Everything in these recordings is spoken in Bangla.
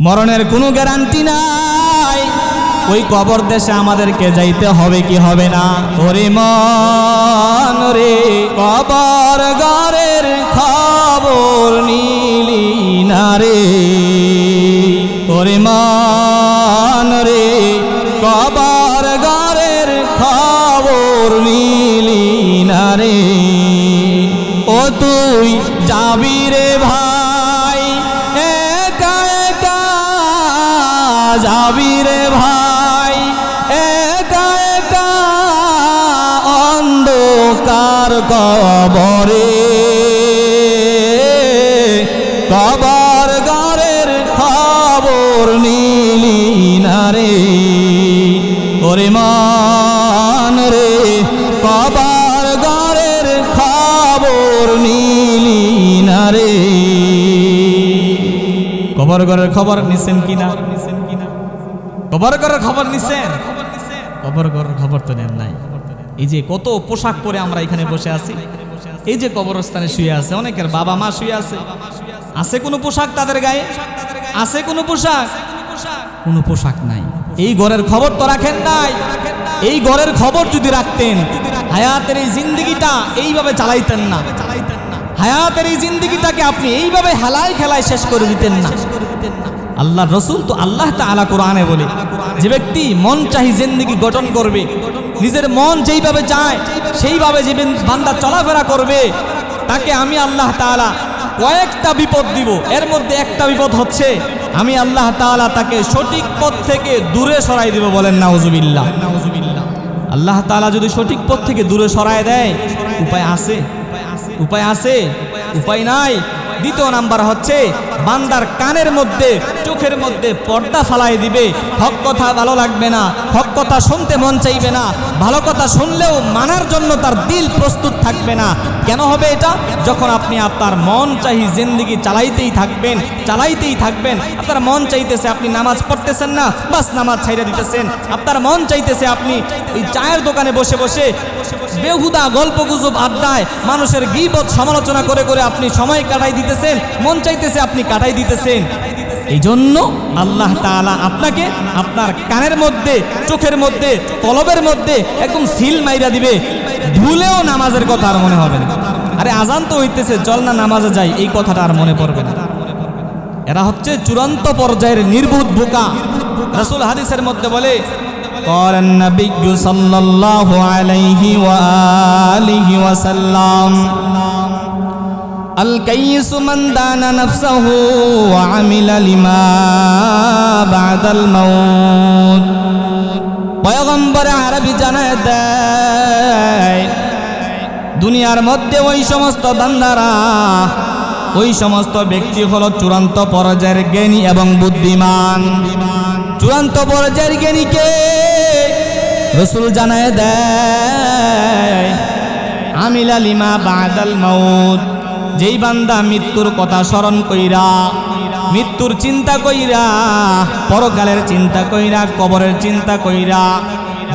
মরণের কোনো গ্যারান্টি নাই। ওই কবর দেশে আমাদেরকে যাইতে হবে কি হবে না? ওরে মন রে, কবর গরের খবর নীলি না রে। ওরে মন রে, কবর গরের খবর নীলি না রে। ও তুই যাবি যাবি রে ভাই, একা একা অন্ধকার কবরে। কবর গারের খবর নীলি না রে, ওরে মান রে। কবর গারের খবর নীলি না রে। কবর ঘরের খবর নিছেন কিনা? কবর ঘরের খবর নিছেন? কবর ঘরের খবর তো নেন নাই। এই যে কত পোশাক পরে আমরা এখানে বসে আছি। এই যে কবরস্থানে শুয়ে আছে, অনেকের বাবা মা শুয়ে আছে। আছে কোনো পোশাক তাদের গায়ে? আছে কোনো পোশাক? কোনো পোশাক নাই। এই ঘরের খবর তো রাখেন নাই। এই ঘরের খবর যদি রাখতেন, হায়াতের এই জিন্দগিটা এইভাবে চালাইতেন না। হায়াতের এই জিন্দগিটাকে আপনি এইভাবে হেলায় খেলায় শেষ করে দিতেন না। আল্লাহ রসুল তো আল্লাহ তাআলা কোরআনে বলে, যে ব্যক্তি মন চাহি জিন্দগি গঠন করবে, নিজের মন যেইভাবে চায়, সেইভাবে যে বান্দা চলাফেরা করবে, তাকে আমি আল্লাহ তাআলা কয়েকটা বিপদ দিব। এর মধ্যে একটা বিপদ হচ্ছে, আমি আল্লাহ তাআলা তাকে সঠিক পথ থেকে দূরে সরাই দিব বলেন নাউজুবিল্লাহ। আল্লাহ তাআলা যদি সঠিক পথ থেকে দূরে সরায় দেয়, উপায় আছে? উপায় আছে? উপায় নাই? দ্বিতীয় নাম্বার হচ্ছে বান্দার কানের মধ্যে, চোখের মধ্যে পর্দা ফালাই দিবে। হক কথা ভালো লাগবে না, হক কথা শুনতে মন চাইবে না, ভালো কথা শুনলেও মানার জন্য তার দিল প্রস্তুত থাকবে না। কেন হবে এটা? যখন আপনি আপনার মন চাহি জিন্দিগি চালাইতেই থাকবেন চালাইতেই থাকবেন, আপনার মন চাইতেছে আপনি নামাজ পড়তেছেন না, বাস নামাজ ছাইড়া দিতেছেন। আপনার মন চাইতেছে আপনি ওই চায়ের দোকানে বসে বসে বেহুদা গল্প গুজব আড্ডায় মানুষের গিবত সমালোচনা করে করে আপনি সময় কাটাই দিতেছেন। মন চাইতেছে আপনি কাটাই দিতেছেন এই জন্য আল্লাহ তাআলা আপনাকে আপনার কানের মধ্যে চোখের মধ্যে কলবের মধ্যে একদম সিল মাইরা দিবে ভুলেও নামাজের কথা আর মনে হবে না আরে আজান তো হইতেছে চল না নামাজে যাই এই কথাটা আর মনে পড়বে না এরা হচ্ছে চূড়ান্ত পর্যায়ের নির্বুধ বোকা রাসূল হাদিসের মধ্যে বলে قال النبي صلى الله عليه وآله وسلم الكيس من دان نفسه وعمل لما بعد الموت পয়গম্বর আরবি জানায় দেয় দুনিয়ার মধ্যে ওই সমস্ত বান্দারা ওই সমস্ত ব্যক্তি হলো চূড়ান্ত পর্যায়ের জ্ঞানী এবং বুদ্ধিমান চূড়ান্ত পর্যায়ের জ্ঞানীকে রসুল জানায় দেয় আমিলা লিমা বাদাল মাউত যেই বান্দা মৃত্যুর কথা স্মরণ কইরা, মৃত্যুর চিন্তা কইরা, পরকালের চিন্তা কইরা, কবরের চিন্তা কইরা,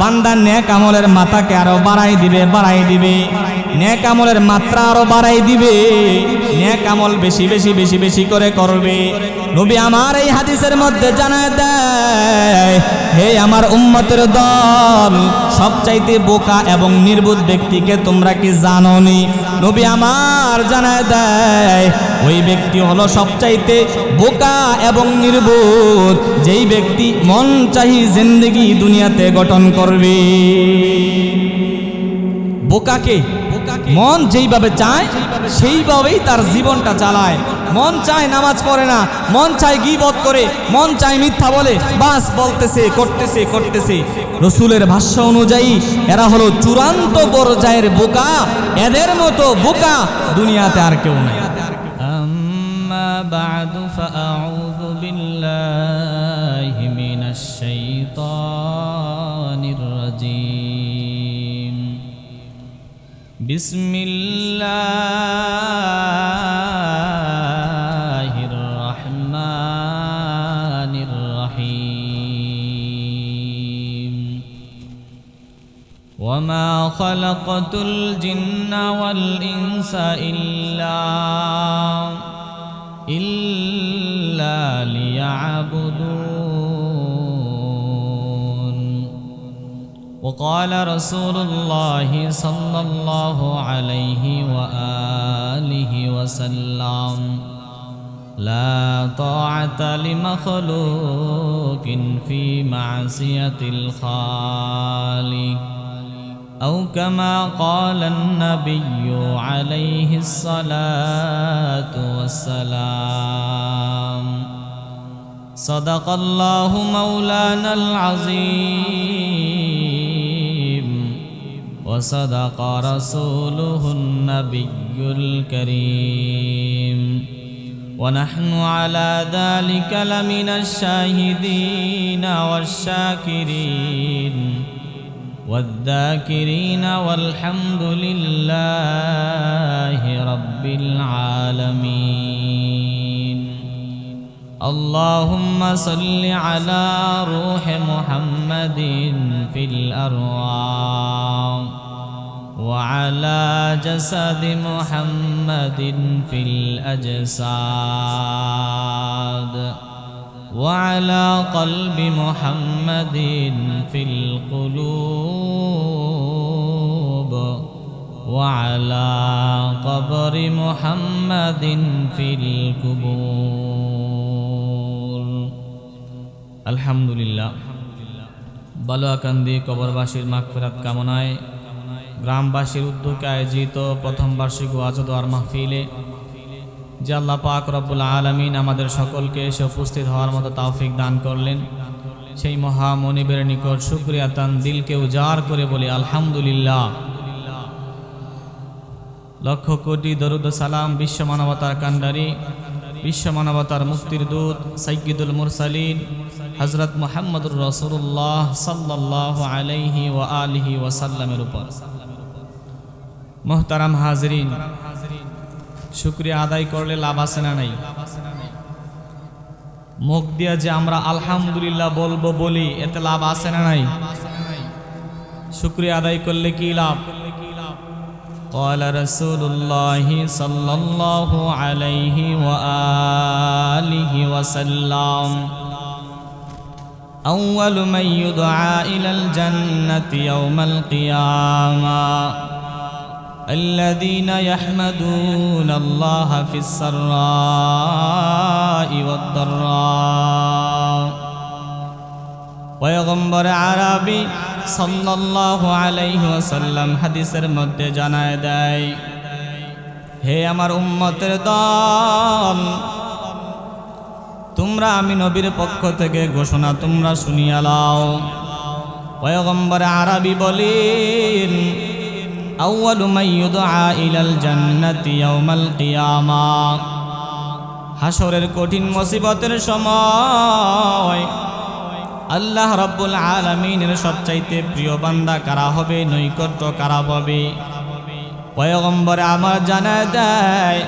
বান্দা নেক আমলের মাথাকে আরও বাড়াই দিবে বাড়াই দিবে। নেক আমলের মাত্রা আরও বাড়াই দিবে। নেক আমল বেশি বেশি বেশি বেশি করে করবে। নবী আমার এই হাদিসের মধ্যে জানায় দেয়, হে আমার উম্মতের দল, সবচাইতে বোকা এবং নির্বোধ ব্যক্তিকে তোমরা কি জানোনি? নবী আমার জানায় দেয়, ওই ব্যক্তি হলো সবচাইতে বোকা এবং নির্বোধ। যেই ব্যক্তি মন চাহি জিন্দগি দুনিয়াতে গঠন করবে। বোকাকে মন যেইভাবে চায় সেইভাবেই তার জীবনটা চালায় মন চায় নামাজ পড়ে না মন চায় গিবত করে মন চায় মিথ্যা বলে বাস বলতেছে করতেছে করতেছে রসুলের ভাষ্য অনুযায়ী এরা হলো চূড়ান্ত পর্যায়ের বোকা এদের মতো বোকা দুনিয়াতে আর কেউ নাই أما بعد فأعوذ بالله من الشيطان الرجيم بسم الله الرحمن الرحيم. وما خلقت الجن والإنس إلا إلا ليعبدون. وقال رسول الله صلى الله عليه وآله وسلم لا طاعة لمخلوق في معصية الخالق أو كما قال النبي عليه الصلاة والسلام. صدق الله مولانا العظيم. وصدق رسوله النبي الكريم. ونحن على ذلك لمن الشاهدين والشاكرين. والذاكرين والحمد لله رب العالمين. اللهم صل على روح محمد في الأرواح. وعلى جسد محمد في الأجساد وعلى قلب محمد في القلوب وعلى قبر محمد في القبور الحمد لله বালুয়াকান্দি কবরবাসীর মাগফিরাত কামনায় গ্রামবাসীর উদ্যোগে আয়োজিত প্রথম বার্ষিক ওয়াজদার মাহফিলে যে আল্লাহ পাক রব্বুল আলমিন আমাদের সকলকে এসে উপস্থিত হওয়ার মতো তাওফিক দান করলেন। সেই মহা মনিবের নিকট শুক্রিয়া তান দিলকে উজাড় করে বলি, আলহামদুলিল্লাহ। লক্ষ কোটি দরুদ সালাম বিশ্ব মানবতার কান্ডারি বিশ্ব মানবতার মুক্তির দূত সাইয়্যিদুল মুরসালিন হজরত মোহাম্মদুর রসুল্লাহ সাল্লাহ আলাইহি ও আলিহি ওয়াসাল্লামের উপর। মোহতারাম হাজরিন শুক্রিয়া আদায় করলে লাভ আছে না নাই মুখ দিয়া যে আমরা আলহামদুলিল্লাহ বলবো বলি এতে লাভ আছে না নাই শুক্রিয়া আদায় করলে কি লাভ قال رسول الله صلى الله عليه وآله وسلم أول من يدعى إلى الجنة يوم القيامة الذين يحمدون الله في السراء والضراء পয়গম্বর আরবি সাল্লাল্লাহু আলাইহি ওয়াসাল্লাম হাদিসের মধ্যে জানায় দেয় হে আমার উম্মতের দল তোমরা আমি নবীর পক্ষ থেকে ঘোষণা তোমরা শুনিয়া লাও পয়গম্বর আরবি বলেন আউয়ালু মাইয়ুদআ ইলাল জান্নাতি ইয়াউমাল কিয়ামা হাসরের কঠিন মুসিবতের সময় আল্লাহ রব্বুল আলমিনের সবচাইতে প্রিয় বান্দা কারা হবে নৈকট্য কারা হবে পয়গম্বরে আমার জানা দেয়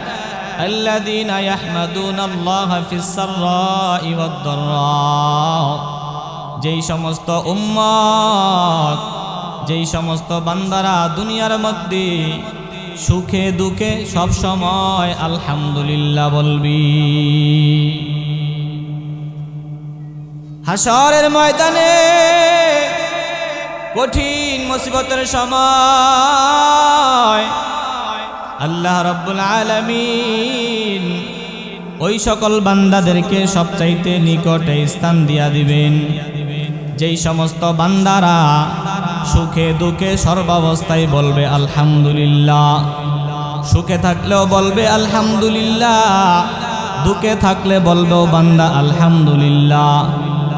الذين يحمدون الله في السراء والضراء যেই সমস্ত উম্মত যেই সমস্ত বান্দারা দুনিয়ার মধ্যে সুখে দুঃখে সব সময় আলহামদুলিল্লাহ বলবি। হাসরের ময়দানে কঠিন মুসিবতের সময় আল্লাহ রব্বুল আলামিন ওই সকল বান্দাদেরকে সবচাইতে নিকটে স্থান দিয়া দিবেন। যেই সমস্ত বান্দারা সুখে দুঃখে সর্বাবস্থায় বলবে আলহামদুলিল্লাহ। সুখে থাকলেও বলবে আলহামদুলিল্লাহ। দুঃখে থাকলে বলবেও বান্দা আলহামদুলিল্লাহ।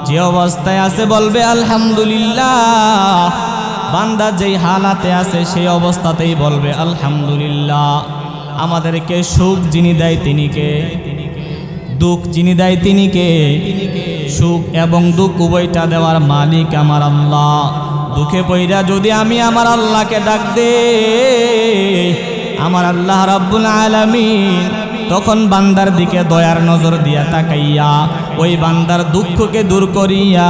যে অবস্থায় আছে বলবে আলহামদুলিল্লাহ। বান্দা যেই হালাতে আছে সেই অবস্থাতেই বলবে আলহামদুলিল্লাহ। আমাদেরকে সুখ যিনি দেয় তিনি কে? দুঃখ যিনি দেয় তিনি কে? সুখ এবং দুঃখ উভয়টা দেওয়ার মালিক আমার আল্লাহ। দুঃখে পইরা যদি আমি আমার আল্লাহকে ডাক দে আমার আল্লাহ রাব্বুল আলামিন তখন বান্দার দিকে দয়ার নজর দিয়া তাকাইয়া ওই বান্দার দুঃখকে দূর করিয়া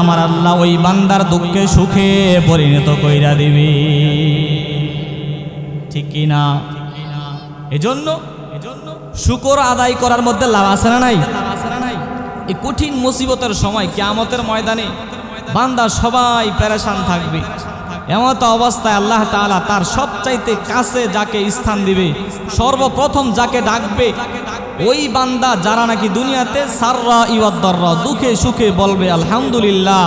আমার আল্লাহ ওই বান্দার দুঃখে সুখে পরিণত কইরা দিবি। ঠিক কি না? এজন্য শুকর আদায় করার মধ্যে লাভ আছে না নাই? এই কঠিন মুসিবতের সময়, কেয়ামতের ময়দানে বান্দা সবাই প্যারেশান থাকবে। এমত অবস্থায় আল্লাহ তাআলা তার সবচাইতে কাছে যাকে স্থান দিবে, সর্বপ্রথম যাকে ডাকবে, ওই বান্দা যারা নাকি দুনিয়াতে সাররা ইওয়াদ্দররা, দুঃখে সুখে বলবে, আলহামদুলিল্লাহ।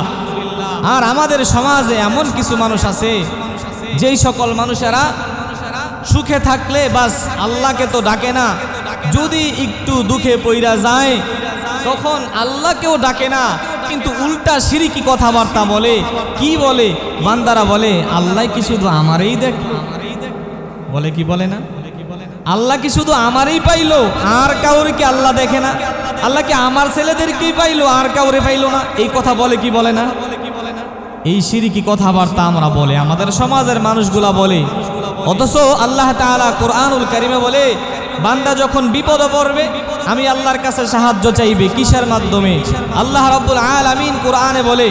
আর আমাদের সমাজে এমন কিছু মানুষ আছে, যেই সকল মানুষেরা সুখে থাকলে বাস আল্লাহকে তো ডাকে না। যদি একটু দুঃখে পইরা যায়, তখন আল্লাহকেও ডাকে না। কিন্তু উল্টা সিরিকি কথাবার্তা বলে। কি বলে? বান্দারা বলে, আল্লাহ কি শুধু আমারই দেখ। বলে কি বলে না? আল্লাহ কি শুধু আমারই পাইলো? আর কাউরে কি আল্লাহ দেখে না? আল্লাহ কি আমার ছেলেদেরকেই পাইলো? আর কাউরে পাইলো না? এই কথা বলে কি বলে না? এই সিরিকি কথাবার্তা আমরা বলে। আমাদের সমাজের মানুষগুলা বলে। অথচ আল্লাহ তাআলা কোরআনুল কারিমে বলে, বান্দা যখন বিপদে পড়বে আমি আল্লাহর কাছে সাহায্য চাইবে কিসের মাধ্যমে? আল্লাহ রাব্বুল আলামিন কোরআনে বলে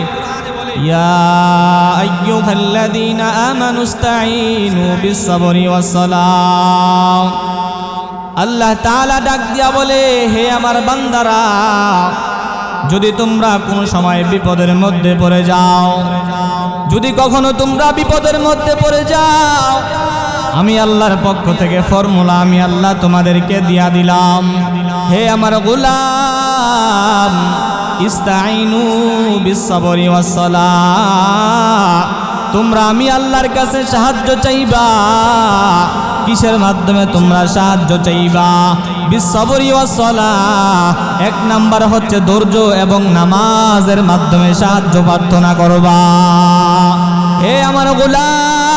আল্লাহ তাআলা ডাক দিয়া বলে, হে আমার বান্দারা, যদি তোমরা কোনো সময় বিপদের মধ্যে পড়ে যাও, যদি কখনো তোমরা বিপদের মধ্যে পড়ে যাও আমি আল্লাহর পক্ষ থেকে ফর্মুলা আমি আল্লাহ তোমাদেরকে দিয়া দিলাম। হে আমার গোলাম, ইস্তাইনু বিশ্বরি তোমরা আমি আল্লাহর কাছে সাহায্য চাইবা। কিসের মাধ্যমে তোমরা সাহায্য চাইবা? বিশ্বরি এক নাম্বার হচ্ছে ধৈর্য এবং নামাজের মাধ্যমে সাহায্য প্রার্থনা করবা। হে আমার গোলাম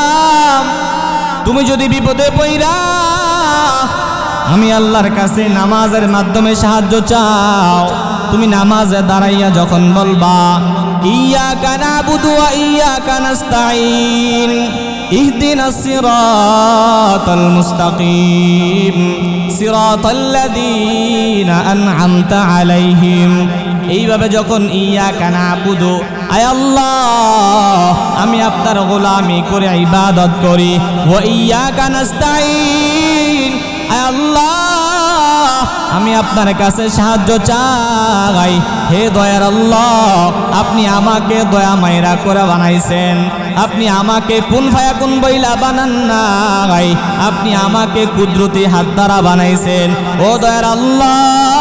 তুমি যদি বিপদে পইরা আমি আল্লাহর কাছে নামাজের মাধ্যমে সাহায্য চাও, তুমি নামাজে দাঁড়াইয়া যখন বলবা ইয়া কানা বুধুয়া ইয়া কানাস্তাইন ইহদিনা সিরাতাল মুস্তাকিম সিরাতাল্লাযীনা আন'আমতা আলাইহিম। এইভাবে যখন ইয়া কানা বুধু আয় আল্লাহ, আমি আপনার গোলামি করে ইবাদত করি। ও ইয়া কানাস্তাইন আয় আল্লাহ, আমি আপনার কাছে সাহায্য চাই। হে দয়ার আল্লাহ, আপনি আমাকে দয়া মাইরা করে বানাইছেন। আপনি আমাকে কোন ভায়া কোন বইলা বানান নাই। আপনি আমাকে কুদরতি হাত দ্বারা বানাইছেন। ও দয়ার আল্লাহ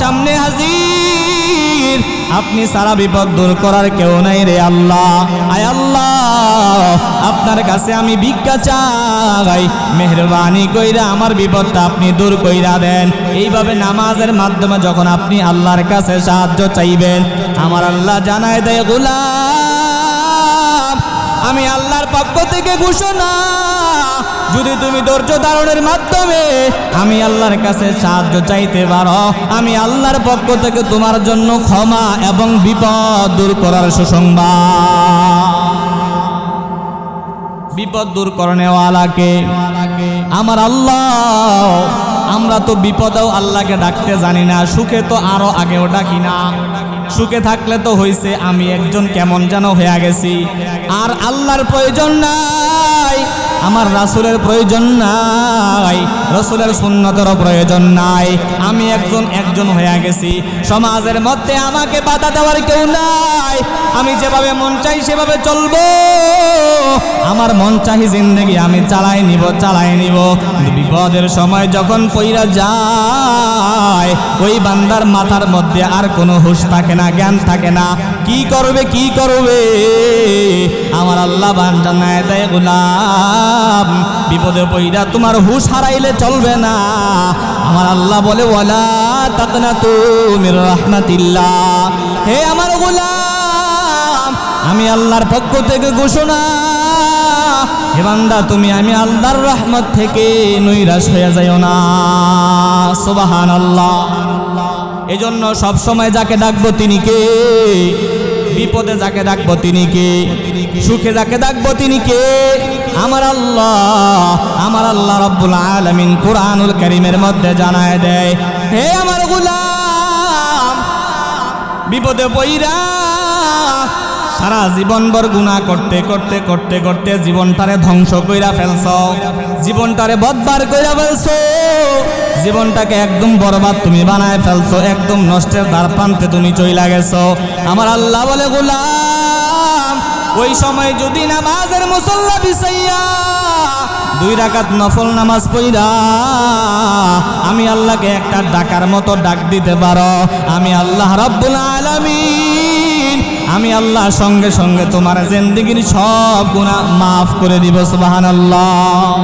সামনে হাজির। আপনি সারা বিপদ দূর করার কেউ নাই রে আল্লাহ। আয় আল্লাহ, আপনার কাছে আমি ভিক্ষা চাই। মেহরবানি কইরা আমার বিপদটা আপনি দূর কইরা দেন। এইভাবে নামাজের মাধ্যমে যখন আপনি আল্লাহর কাছে সাহায্য চাইবেন, আমার আল্লাহ জানায় দেয়, গোলাম, আমি আল্লাহর পক্ষ থেকে ঘোষণা যদি তুমি ধৈর্য ধারণের মাধ্যমে আমি আল্লাহর কাছে সাহায্য চাইতে পারো, আমি আল্লাহর পক্ষ থেকে তোমার জন্য ক্ষমা এবং বিপদ দূর করার সুসংবাদ। বিপদ দূর করণেওয়ালাকে আমার আল্লাহ আমরা তো বিপদেও আল্লাহকে ডাকতে জানি না, সুখে তো আরও আগেও ডাকি না। সুখে থাকলে তো হইছে, আমি একজন কেমন যেন হয়ে গেছি। আর আল্লাহর প্রয়োজন নাই, আমার রাসুলের প্রয়োজন নাই, রসুলের সুন্নতেরও প্রয়োজন নাই। আমি একজন একজন হয়ে গেছি। সমাজের মধ্যে আমাকে বাধা দেওয়ার কেউ নাই। আমি যেভাবে মন চাই সেভাবে চলবো। আমার মন চাহি জিন্দগি আমি চালাই নিব চালাই নিব। বিপদের সময় যখন পইরা যায়, ওই বান্দার মাথার মধ্যে আর কোনো হুশ থাকে না, জ্ঞান থাকে না। কি করবে কি করবে? আমার আল্লাহ বান জানায় দেয় গোলাম। বিপদে পইরা তোমার হুশ হারাইলে চলবে না। আমার আল্লাহ বলে, ওয়ালা তাকনা তুমির রহমাতিল্লাহ। হে আমার গোলাম, আমি আল্লাহর পক্ষ থেকে ঘোষণা হে বান্দা, তুমি আমি আল্লাহর রহমত থেকে নৈরাশ হয়ে যাইও না। সুবাহান আল্লাহ এজন্য সব সময় যাকে ডাকবো তিনি কে? বিপদে যাকে ডাকবো তিনি কে? সুখে যাকে ডাকবো তিনি কে? আমার আল্লাহ আমার আল্লাহ রব্বুল আলামিন কোরআনুল কারীমের মধ্যে জানায় দেয়, হে আমার গোলাম, বিপদে পইরা সারা জীবনভর গুণা করতে করতে করতে করতে জীবনটারে ধ্বংস কইরা ফেলছ। জীবনটারে বদবার কইরা ফেলছো। জীবনটাকে একদম বরবাদ তুমি বানায় ফেলছো, একদম নষ্টের দ্বার প্রান্তে তুমি চইলা গেছো। আমার আল্লাহ বলে, গোলাম, ওই সময় যদি নামাজের মুসল্লা বিছাইয়া দুই রাকাত নফল নামাজ পইরা আমি আল্লাহকে একটা ডাকার মতো ডাক দিতে পারো। আমি আল্লাহ রাব্বুল আলামিন। আমি আল্লাহ সঙ্গে সঙ্গে তোমার জিন্দিগির সব গুনাহ মাফ করে দিব, সুবহানাল্লাহ।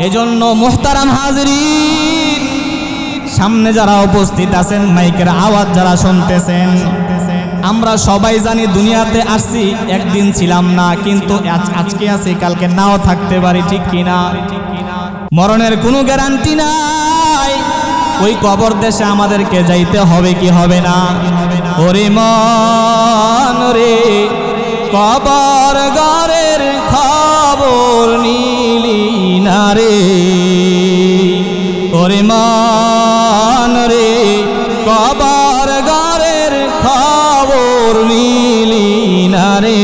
এজন্য মুহতারাম হাজিরিন, সামনে যারা উপস্থিত আছেন, মাইকের আওয়াজ যারা শুনতেছেন, আমরা সবাই জানি দুনিয়াতে আসছি, একদিন ছিলাম না, কিন্তু আজ- আজকে আছি, কালকে নাও থাকতে পারি, ঠিক কিনা? মরণের কোনো গ্যারান্টি নাই। ওই কবর দেশে আমাদেরকে যাইতে হবে কি হবে না? ওরে মন রে, কবর ঘরের খবর নিলি না রে। ওরে মন রে, কবর ঘরের খবর নিলি না রে।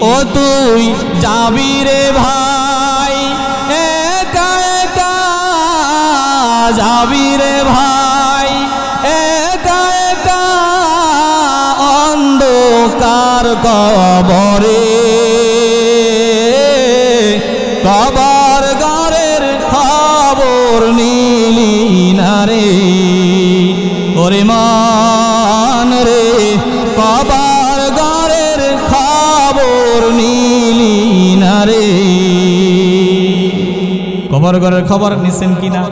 ও তুই যাবি রে ভাই যাবি রে ভাই একা একা অন্ধকার কবরে। কবর ঘরের খবর নিলি না রে। ওরে মান রে, কবর ঘরের খবর নিলি না রে। কবর ঘরের খবর নিছেন কিনা?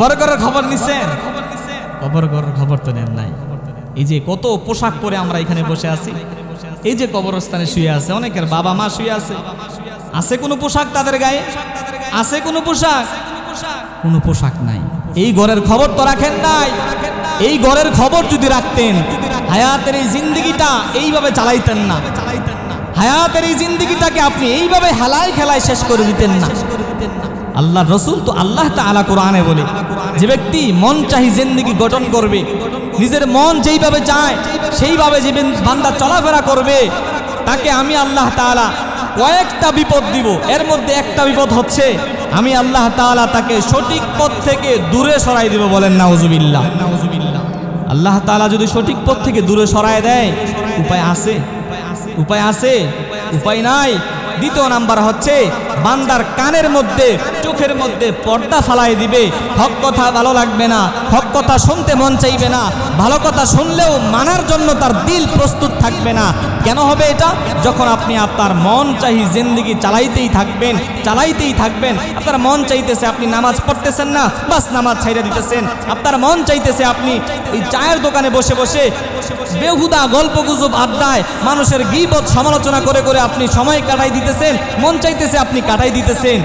কবর ঘরের খবর নিছেন? কবর ঘরের খবর তো নেন নাই। এই যে কত পোশাক পরে আমরা এখানে বসে আছি। এই যে কবরস্থানে শুয়ে আছে, অনেকের বাবা মা শুয়ে আছে। আছে কোনো পোশাক তাদের গায়ে? আছে কোনো পোশাক? কোনো পোশাক নাই। এই ঘরের খবর তো রাখেন নাই। এই ঘরের খবর যদি রাখতেন, হায়াতের এই জিন্দগিটা এইভাবে চালাইতেন না। হায়াতের এই জিন্দগিটাকে আপনি এইভাবে হেলায় খেলায় শেষ করে দিতেন না। আল্লাহ রসুল তো আল্লাহ তা তাআলা কোরআনে বলে যে ব্যক্তি মন চাহি জিন্দগি গঠন করবে, নিজের মন যেইভাবে চায়, সেইভাবে যে বান্দা চলাফেরা করবে, তাকে আমি আল্লাহ তাআলা কয়েকটা বিপদ দিব। এর মধ্যে একটা বিপদ হচ্ছে, আমি আল্লাহ তাআলা তাকে সঠিক পথ থেকে দূরে সরাই দিব বলেন নাউজুবিল্লাহ। নাউজুবিল্লাহ আল্লাহ তাআলা যদি সঠিক পথ থেকে দূরে সরায় দেয়, উপায় আছে? উপায় আছে? উপায় নাই? দ্বিতীয় নাম্বার হচ্ছে বান্দার কানের মধ্যে, চোখের মধ্যে পর্দা ফালাই দিবে। হক কথা ভালো লাগবে না, হক কথা শুনতে মন চাইবে না, ভালো কথা শুনলেও মানার জন্য তার দিল প্রস্তুত থাকবে না। কেন হবে এটা? যখন আপনি আপনার মন চাহি জিন্দিগি চালাইতেই থাকবেন চালাইতেই থাকবেন, আপনার মন চাইতেছে আপনি নামাজ পড়তেছেন না, বাস নামাজ ছাইড়ে দিতেছেন। আপনার মন চাইতেছে আপনি ওই চায়ের দোকানে বসে বসে বেহুদা গল্প গুজব আড্ডায় মানুষের গিবত সমালোচনা করে করে আপনি সময় কাটাই দিতেছেন, মন চাইতেছে আপনি কাটাই দিতেছেন।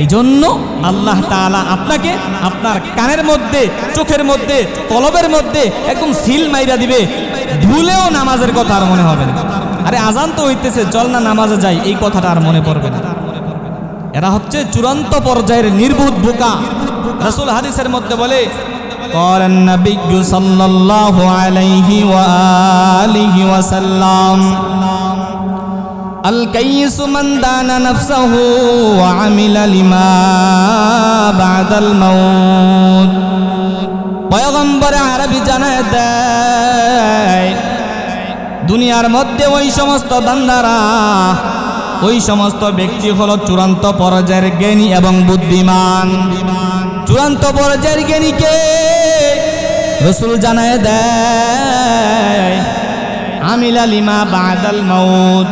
এই জন্য আল্লাহ তাআলা আপনাকে আপনার কানের মধ্যে চোখের মধ্যে কলবের মধ্যে একদম সিল মাইরা দিবে ভুলেও নামাজের কথা আর মনে হবে না আরে আজান তো হইতেছে চল না নামাজে যাই এই কথাটা আর মনে পড়বে না এরা হচ্ছে চূড়ান্ত পর্যায়ের নির্বুধ বোকা রাসূল হাদিসের মধ্যে বলে قال النبي صلى الله عليه وآله وسلم الكيس من دان نفسه وعمل لما بعد الموت পয়গম্বর আরবি জানায় দেয় দুনিয়ার মধ্যে ওই সমস্ত বান্দারা ওই সমস্ত ব্যক্তি হলো চূড়ান্ত পর্যায়ের জ্ঞানী এবং বুদ্ধিমান চূড়ান্ত পর্যায়ের জ্ঞানীকে রসুল জানায় দেয় আমিলা লিমা বাদাল মাউত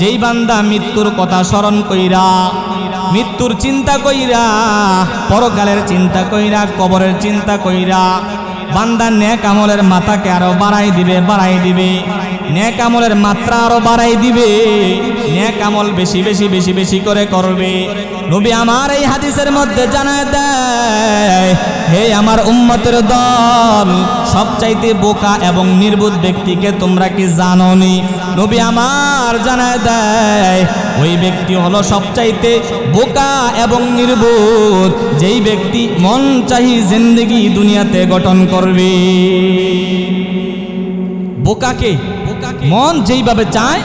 যেই বান্দা মৃত্যুর কথা স্মরণ কইরা, মৃত্যুর চিন্তা কইরা, পরকালের চিন্তা কইরা, কবরের চিন্তা কইরা, বান্দা নেক আমলের মাথাকে আরও বাড়াই দিবে বাড়াই দিবে। নেক আমলের মাত্রা আরও বাড়াই দিবে। নেক আমল বেশি বেশি বেশি বেশি করে করবে। নবী আমার এই হাদিসের মধ্যে জানায় দেয়, হে আমার উম্মতের দল সবচাইতে বোকা এবং নির্বোধ ব্যক্তিকে তোমরা কি জাননি? নবী আমার জানায় দেয়, ওই ব্যক্তি হলো সবচাইতে বোকা এবং নির্বোধ, যেই ব্যক্তি মন চাহি জিন্দগি দুনিয়াতে গঠন করবে। বোকাকে মন যেইভাবে চায়,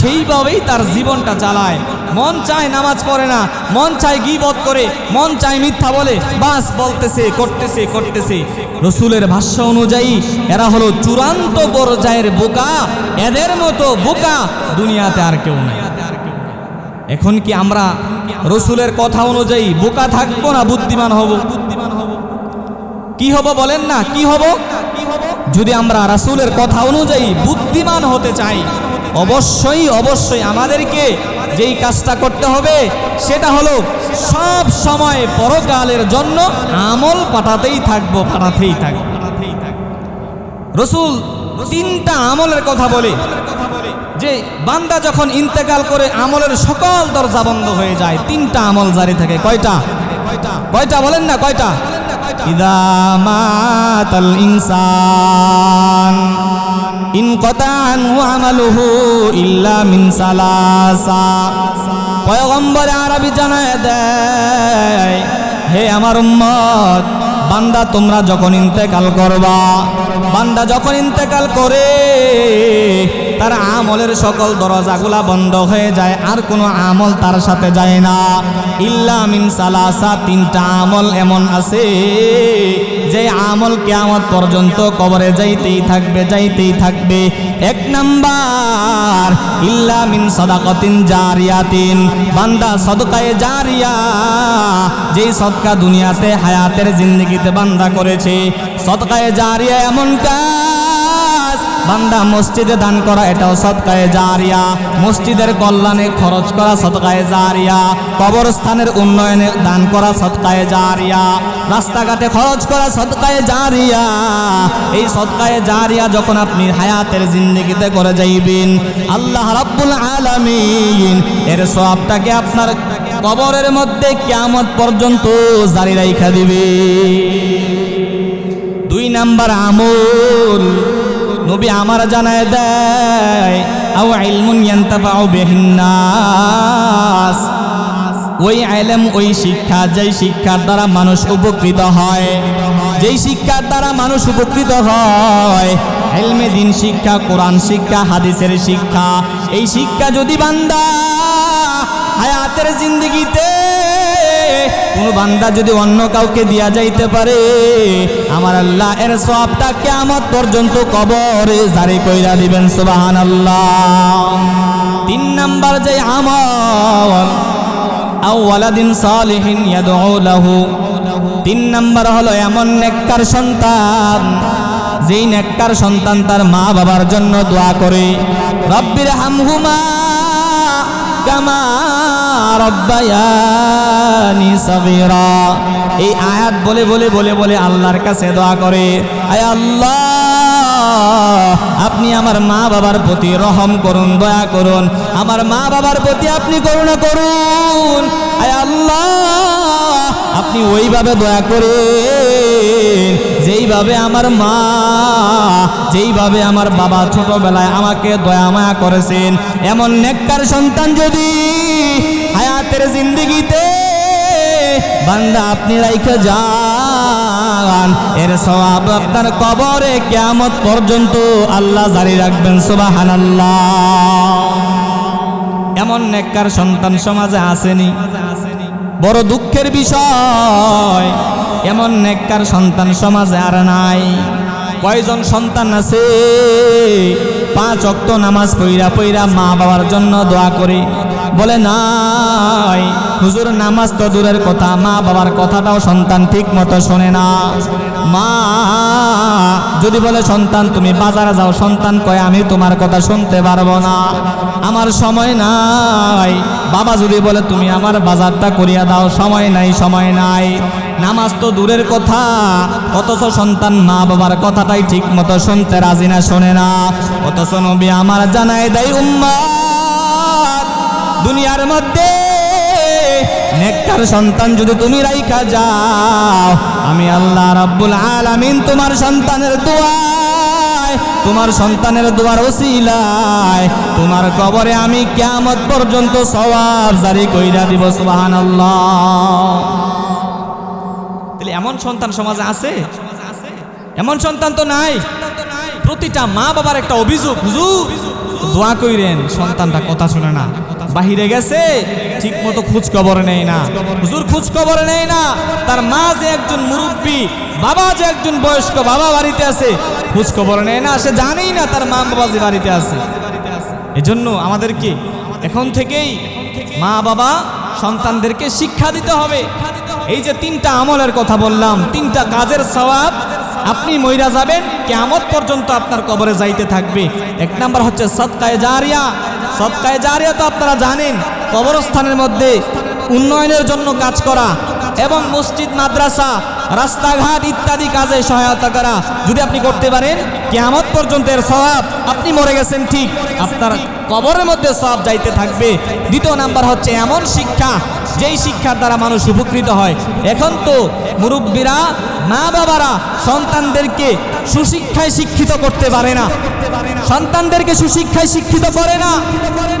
সেইভাবেই তার জীবনটা চালায়। মন চায় নামাজ পড়ে না, মন চায় গিবত করে, মন চায় মিথ্যা বলে, বাস বলতেছে, করতেছে করতেছে। রসুলের ভাষ্য অনুযায়ী, এরা হলো চূড়ান্ত পর্যায়ের বোকা, এদের মতো বোকা দুনিয়াতে আর কেউ নাই। এখন কি আমরা রসুলের কথা অনুযায়ী বোকা থাকব না বুদ্ধিমান হব? বুদ্ধিমান হব কি হব বলেন না, কি হব? যদি আমরা রাসুলের কথা অনুযায়ী বুদ্ধিমান হতে চাই, অবশ্যই অবশ্যই আমাদেরকে যেই কাজটা করতে হবে, সেটা হলো সব সময় পরকালের জন্য আমল পাঠাতেই থাকব পাঠাতেই থাকব। রসুল তিনটা আমলের কথা বলে, যে বান্দা যখন ইন্তেকাল করে আমলের সকল দরজা বন্ধ হয়ে যায়, তিনটা আমল জারি থাকে, কয়টা? কয়টা বলেন না, কয়টা? মাতাল ইনসান। ইন কতানহু আমালুহু ইল্লা মিন সালাসা। পয়গম্বর আরবি জানায় দেয়, হে আমার উম্মত বান্দা, তোমরা যখন ইন্তেকাল করবা, বান্দা যখন ইন্তেকাল করে, তার আমলের সকল দরজাগুলা বন্ধ হয়ে যায়, আর কোনো আমল তার সাথে যায় না। ইল্লা মিন সালাসা, তিনটা আমল এমন আছে। যে আমল কেয়ামত পর্যন্ত কবরে যাইতেই থাকবে যাইতেই থাকবে। এক নাম্বার ইল্লামিন সদাকতিন জারিয়াতিন। বান্দা সদকায়ে জারিয়া, যেই সদকা দুনিয়াতে হায়াতের জিন্দগিতে বান্দা করেছে, সদকায়ে জারিয়া এমন কাজ বান্দা মসজিদে দান করা, এটাও সদকায়ে জারিয়া। মসজিদের কল্যাণে খরচ করা সদকায়ে জারিয়া। কবরস্থানের উন্নয়নে দান করা সদকায়ে জারিয়া। রাস্তাঘাটে খরচ করা সদকায়ে জারিয়া। এই সদকায়ে জারিয়া যখন আপনি হায়াতের জিন্দগিতে করে যাইবেন, আল্লাহ রাব্বুল আলামিন এর সবটাকে আপনার কবরের মধ্যে কিয়ামত পর্যন্ত জারি রাইখা দিবে। দুই নাম্বার আমল। নবী আমার জানায় দেয়, আও ইলমুন ইয়ান্তাফাউ বিহিন নাস। ওই আইলেম ওই শিক্ষা, যেই শিক্ষার দ্বারা মানুষ উপকৃত হয়, যেই শিক্ষার দ্বারা মানুষ উপকৃত হয় এলমে দিন শিক্ষা, কোরআন শিক্ষা, হাদিসের শিক্ষা, এই শিক্ষা যদি বান্দা হায়াতের জিন্দগিতে কোনো বান্দা যদি অন্য কাউকে দিয়া যাইতে পারে, আমার আল্লাহ এর সবটা কেমন পর্যন্ত কবরে জারি কইরা দিবেন সুবাহান আল্লাহ তিন নাম্বার যে আমল তিন নাম্বার হলো এমন নেককার সন্তান, যেই নেককার সন্তান তার মা বাবার জন্য দোয়া করে। রব্বির হামহুমা কামা রব্বায়ানি সগীরা। এই আয়াত বলে বলে বলে বলে আল্লাহর কাছে দোয়া করে, আয় আল্লাহ, আপনি আমার মা বাবার প্রতি রহম করুন, দয়া করুন। আমার মা বাবার প্রতি আপনি করুণা করুন। আয় আল্লাহ, আপনি ওইভাবে দয়া করেন যেইভাবে আমার মা, যেইভাবে আমার বাবা ছোটবেলায় আমাকে দয়া মায়া করেছেন, এমন নেককার সন্তান যদি হায়াতের জিন্দিগিতে বান্দা আপনি রাইখে যান, এর সওয়াব আপনার কবরে কিয়ামত পর্যন্ত আল্লাহ জারি রাখবেন, সুবহানাল্লাহ। এমন নেককার সন্তান সমাজে আসেনি। বড় দুঃখের বিষয় এমন নেককার সন্তান সমাজে আর নাই। কয়জন সন্তান আছে? পাঁচ অক্ত নামাজ পইরা পইরা মা বাবার জন্য দোয়া করে। বলে, নাই, হুজুর, নামাজ তো দূরের কথা মা বাবার কথাটাও সন্তান ঠিক মতো শোনে না। মা, যদি বলে, সন্তান, তুমি বাজারে যাও, সন্তান কয়, আমি তোমার কথা শুনতে পারব না। আমার সময় নাই। বাবা যদি বলে, তুমি আমার বাজারটা করিয়া দাও, সময় নাই সময় নাই। নামাজ তো দূরের কথা, অথচ সন্তান মা বাবার কথাটাই ঠিক মতো শুনতে রাজি না, শোনে না। অথচ নবী আমার জানায় দেয় উম্মা দুনিয়ার মধ্যে নেককার সন্তান যদি তুমি রাইখা যাও, আমি আল্লাহ রাব্বুল আলামিন তোমার সন্তানের দোয়ায়, তোমার সন্তানের দোয়ার ওসিলায়, তোমার কবরে আমি কিয়ামত পর্যন্ত সওয়াব জারি কইরা দিব, সুবহানাল্লাহ। তাহলে এমন সন্তান সমাজে আছে? এমন সন্তান তো নাই। প্রতিটা মা বাবার একটা অভিযোগ দোয়া কইরেন, সন্তানটা কথা শুনে না। বাহিরে গেছে ঠিক মতো খোঁজ খবর নেয় না। হুজুর খোঁজ খবর নেয় না। তার মা যে একজন মুরব্বী, বাবা যে একজন বয়স্ক, বাবা বাড়িতে আছে খোঁজ খবর নেয় না। সে জানেই না তার মা বাবা যে বাড়িতে আছে। এজন্য আমাদেরকে এখন থেকেই মা বাবা সন্তানদেরকে শিক্ষা দিতে হবে। এই যে তিনটা আমলের কথা বললাম, তিনটা কাজের সওয়াব, আপনি মইরা যাবেন কেমত পর্যন্ত আপনার কবরে যাইতে থাকবে। এক নাম্বার হচ্ছে সৎকায় জারিয়া। সৎকায় জারিয়া তো আপনারা জানেন, কবরস্থানের মধ্যে উন্নয়নের জন্য কাজ করা এবং মসজিদ, মাদ্রাসা, রাস্তাঘাট ইত্যাদি কাজে সহায়তা করা। যদি আপনি করতে পারেন, কেয়ামত পর্যন্ত এর স্বভাব আপনি মরে গেছেন ঠিক। আপনার কবরের মধ্যে সব যাইতে থাকবে। দ্বিতীয় নাম্বার হচ্ছে এমন শিক্ষা যেই শিক্ষার দ্বারা মানুষ উপকৃত হয়। এখন তো মুরব্বীরা মা বাবারা সন্তানদেরকে সুশিক্ষায় শিক্ষিত করতে পারে না। সন্তানদেরকে সুশিক্ষায় শিক্ষিত করে না।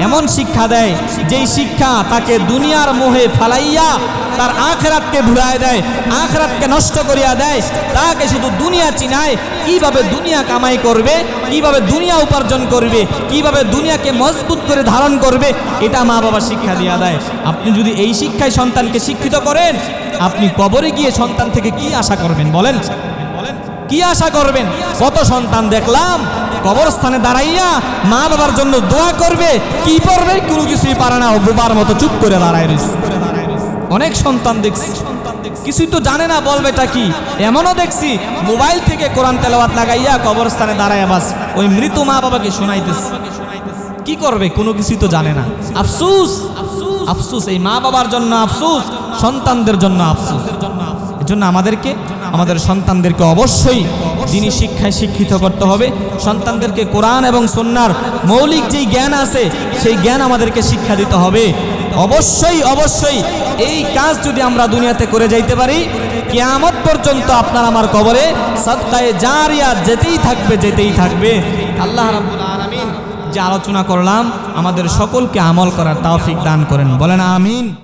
এমন শিক্ষা দেয়, যেই শিক্ষা তাকে দুনিয়ার মোহে ফালাইয়া তার আখরাতকে ভুলায় দেয়, আখরাতকে নষ্ট করিয়া দেয়। তাকে শুধু দুনিয়া চিনায়, কীভাবে দুনিয়া কামাই করবে, কীভাবে দুনিয়া উপার্জন করবে, কীভাবে দুনিয়াকে মজবুত করে ধারণ করবে, এটা মা বাবা শিক্ষা দিয়া দেয়। আপনি যদি এই শিক্ষায় সন্তানকে শিক্ষিত করেন আপনি কবরে গিয়ে সন্তান থেকে কি আশা করবেন বলেন? কি আশা করবেন? কত সন্তান দেখলাম, কবরস্থানে দাঁড়াইয়া মা বাবার জন্য দোয়া করবে, কি করবে কোনো কিছুই পারে না বোবার মতো চুপ করে দাঁড়ায় রয়েছে অনেক সন্তান দেখছি। কিছুই তো জানে না, বলবেটা কি? এমনও দেখছি, মোবাইল থেকে কোরআন তেলাওয়াত লাগাইয়া কবরস্থানে দাঁড়ায় বাস ওই মৃত মা বাবাকে শোনাইতেছে। কি করবে? কোনো কিছুই তো জানে না। আফসুস আফসুস আফসুস, এই মা বাবার জন্য আফসুস। সন্তানদের জন্য আফসুস। এজন্য আমাদেরকে, আমাদের সন্তানদেরকে অবশ্যই দিনী শিক্ষায় শিক্ষিত করতে হবে, সন্তানদেরকে কোরআন এবং সন্ন্যার মৌলিক যেই জ্ঞান আছে, সেই জ্ঞান আমাদেরকে শিক্ষা দিতে হবে। অবশ্যই অবশ্যই এই কাজ যদি আমরা দুনিয়াতে করে যাইতে পারি, কেয়ামত পর্যন্ত আপনার আমার কবরে সৎকায়ে জারিয়া যেতেই থাকবে যেতেই থাকবে। আল্লাহ আলামিন যে আলোচনা করলাম, আমাদের সকলকে আমল করার তৌফিক দান করেন। বলেন আমিন।